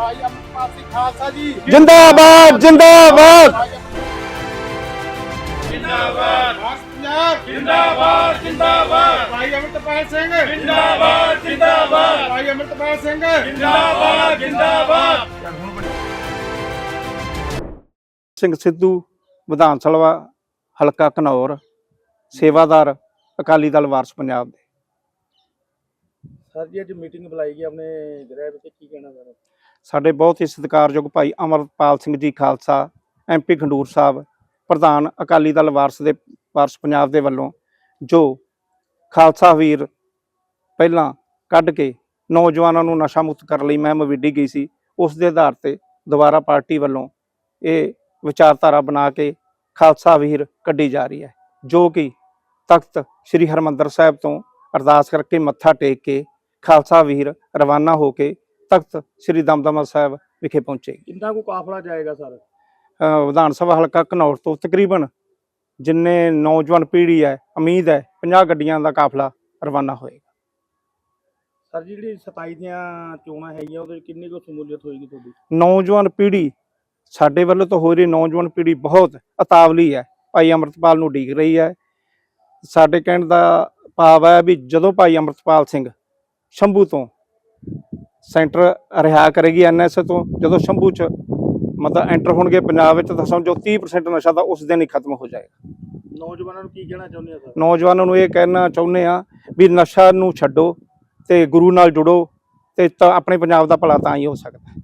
ਭਾਈ ਅਮਰਪਾਲ ਸਿੰਘ ਖਾਲਸਾ ਜੀ ਜਿੰਦਾਬਾਦ। ਜਿੰਦਾਬਾਦ। ਜਿੰਦਾਬਾਦ। ਪੰਜਾਬ ਜਿੰਦਾਬਾਦ ਜਿੰਦਾਬਾਦ। ਭਾਈ ਅਮਰਪਾਲ ਸਿੰਘ। ਜਿੰਦਾਬਾਦ ਜਿੰਦਾਬਾਦ। ਭਾਈ ਅਮਰਪਾਲ ਸਿੰਘ। ਜਿੰਦਾਬਾਦ ਜਿੰਦਾਬਾਦ। ਸਿੰਘ ਸਿੱਧੂ ਵਿਧਾਨ ਸਭਾ ਹਲਕਾ ਘਨੌਰ ਸੇਵਾਦਾਰ ਅਕਾਲੀ ਦਲ ਵਾਰਸ ਪੰਜਾਬ ਦੇ। ਸਰ ਜੀ ਅੱਜ ਮੀਟਿੰਗ ਬੁਲਾਈ ਗਈ ਆਪਣੇ ਗ੍ਰਹਿ ਵਿੱਚ ਕੀ ਕਹਿਣਾ ਸਰ ਸਾਡੇ ਬਹੁਤ ਹੀ ਸਤਿਕਾਰਯੋਗ ਭਾਈ ਅਮਰਪਾਲ ਸਿੰਘ ਜੀ ਖਾਲਸਾ ਐਮਪੀ ਖੰਡੂਰ ਸਾਹਿਬ, ਪ੍ਰਧਾਨ ਅਕਾਲੀ ਦਲ ਵਾਰਸ ਦੇ, ਵਾਰਸ ਪੰਜਾਬ ਦੇ ਵੱਲੋਂ, ਜੋ ਖਾਲਸਾ ਵੀਰ ਪਹਿਲਾਂ ਕੱਢ ਕੇ ਨੌਜਵਾਨਾਂ ਨੂੰ ਨਸ਼ਾ ਮੁਕਤ ਕਰਨ ਲਈ ਮੈਂ ਵਿੱਢੀ ਗਈ ਸੀ, ਉਸ ਦੇ ਆਧਾਰ ਤੇ ਦੁਬਾਰਾ ਪਾਰਟੀ ਵੱਲੋਂ ਇਹ ਵਿਚਾਰਧਾਰਾ ਬਣਾ ਕੇ ਖਾਲਸਾ ਵੀਰ ਕੱਢੀ ਜਾ ਰਹੀ ਹੈ, ਜੋ ਕਿ ਤਖਤ ਸ੍ਰੀ ਹਰਮੰਦਰ ਸਾਹਿਬ ਤੋਂ ਅਰਦਾਸ ਕਰਕੇ ਮੱਥਾ ਟੇਕ ਕੇ ਖਾਲਸਾ ਵੀਰ ਰਵਾਨਾ ਹੋ ਕੇ ਤਖਤ ਸ੍ਰੀ ਦਮਦਮਾ ਸਾਹਿਬ ਵਿਖੇ ਪਹੁੰਚੇ। ਕਿੰਨਾ ਕੁ ਕਾਫਲਾ ਜਾਏਗਾ ਸਰ? ਵਿਧਾਨ ਸਭਾ ਹਲਕਾ ਘਨੌਰ ਤੋਂ ਤਕਰੀਬਨ ਜਿੰਨੇ ਨੌਜਵਾਨ ਪੀੜ੍ਹੀ ਹੈ ਉਮੀਦ ਹੈ 50 ਗੱਡੀਆਂ ਦਾ ਕਾਫਲਾ ਰਵਾਨਾ ਹੋਏਗਾ। ਸਰ ਜਿਹੜੀ 27 ਦੀਆਂ ਚੋਣਾਂ ਹੈਗੀਆਂ ਉਹਦੇ ਵਿੱਚ ਕਿੰਨੀ ਕੁ ਸ਼ਮੂਲੀਅਤ ਹੋਏਗੀ ਤੁਹਾਡੀ? ਨੌਜਵਾਨ ਪੀੜ੍ਹੀ ਸਾਡੇ ਵੱਲੋਂ ਤਾਂ ਹੋ ਰਹੀ ਨੌਜਵਾਨ ਪੀੜ੍ਹੀ ਬਹੁਤ ਅਤਾਵਲੀ ਹੈ। ਭਾਈ ਅੰਮ੍ਰਿਤਪਾਲ ਨੂੰ ਉਡੀਕ ਰਹੀ ਹੈ। ਸਾਡੇ ਕਹਿਣ ਦਾ ਭਾਵ ਹੈ ਵੀ ਜਦੋਂ ਭਾਈ ਅੰਮ੍ਰਿਤਪਾਲ ਸਿੰਘ ਸ਼ੰਭੂ ਤੋਂ ਸੈਂਟਰ ਰਿਹਾ ਕਰੇਗੀ ਐਨਐਸ ਤੋਂ। ਜਦੋਂ ਸ਼ੰਭੂ ਚ ਮਤਲਬ ਐਂਟਰ ਹੋਣਗੇ ਪੰਜਾਬ ਵਿੱਚ ਤਾਂ ਸਮਝੋ 30% ਨਸ਼ਾ ਤਾਂ ਉਸ ਦਿਨ ਹੀ ਖਤਮ ਹੋ ਜਾਏਗਾ। ਨੌਜਵਾਨਾਂ ਨੂੰ ਕੀ ਕਹਿਣਾ ਚਾਹੁੰਦੇ ਆ ਸਰ? ਨੌਜਵਾਨਾਂ ਨੂੰ ਇਹ ਕਹਿਣਾ ਚਾਹੁੰਦੇ ਆ ਵੀ ਨਸ਼ਾ ਨੂੰ ਛੱਡੋ ਤੇ ਗੁਰੂ ਨਾਲ ਜੁੜੋ ਤੇ ਤਾਂ ਆਪਣੇ ਪੰਜਾਬ ਦਾ ਭਲਾ ਤਾਂ ਹੀ ਹੋ ਸਕਦਾ।